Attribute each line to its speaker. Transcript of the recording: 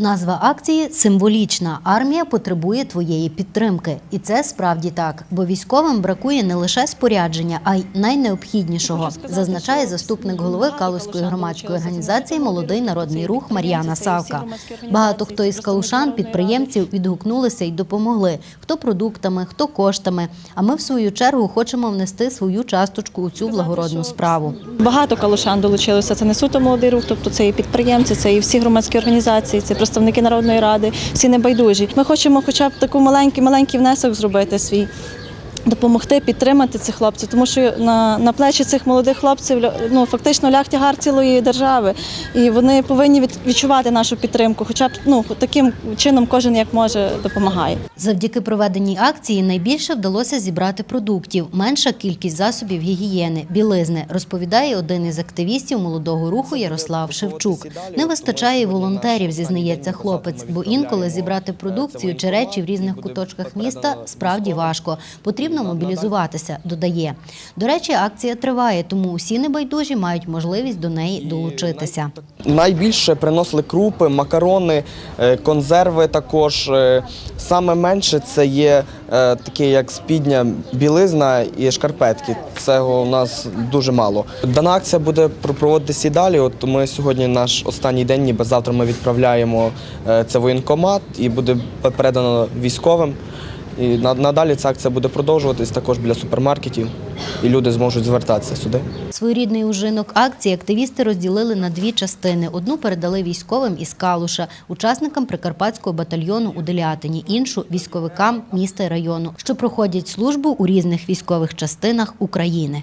Speaker 1: Назва акції символічна. Армія потребує твоєї підтримки. І це справді так, бо військовим бракує не лише спорядження, а й найнеобхіднішого, зазначає заступник голови Калузької громадської організації Молодий народний рух Мар'яна Савка. Багато хто із калушан, підприємців відгукнулися і допомогли. Хто продуктами, хто коштами. А ми, в свою чергу, хочемо внести свою часточку у цю благородну справу.
Speaker 2: Багато калушан долучилося. Це не суто молодий рух, тобто це і підприємці, це і всі громадські організації, це представники народної ради, всі небайдужі. Ми хочемо, хоча б таку маленький, маленький внесок зробити свій. Допомогти підтримати цих хлопців, тому що на, на плечі цих молодих хлопців ну фактично ляг тягар цілої держави, і вони повинні від, відчувати нашу підтримку. Хоча б ну таким чином кожен як може допомагає.
Speaker 1: Завдяки проведеній акції найбільше вдалося зібрати продуктів, менша кількість засобів гігієни, білизни, розповідає один із активістів молодого руху Ярослав Шевчук. Не вистачає волонтерів, зізнається хлопець, бо інколи зібрати продукцію чи речі в різних куточках міста справді важко. Потрібно мобілізуватися, додає. До речі, акція триває, тому усі небайдужі мають можливість до неї долучитися.
Speaker 3: Найбільше приносили крупи, макарони, е, консерви також. Е, Саме менше це є е, таке, як спідня білизна і шкарпетки. Цього у нас дуже мало. Дана акція буде проводитися і далі. От ми сьогодні наш останній день, ніби завтра ми відправляємо це воєнкомат і буде передано військовим. І надалі ця акція буде продовжуватись також біля супермаркетів, і люди зможуть звертатися сюди.
Speaker 1: Своєрідний ужинок акції активісти розділили на дві частини. Одну передали військовим із Калуша, учасникам прикарпатського батальйону у Делятині, іншу військовикам міста і району, що проходять службу у різних військових частинах України.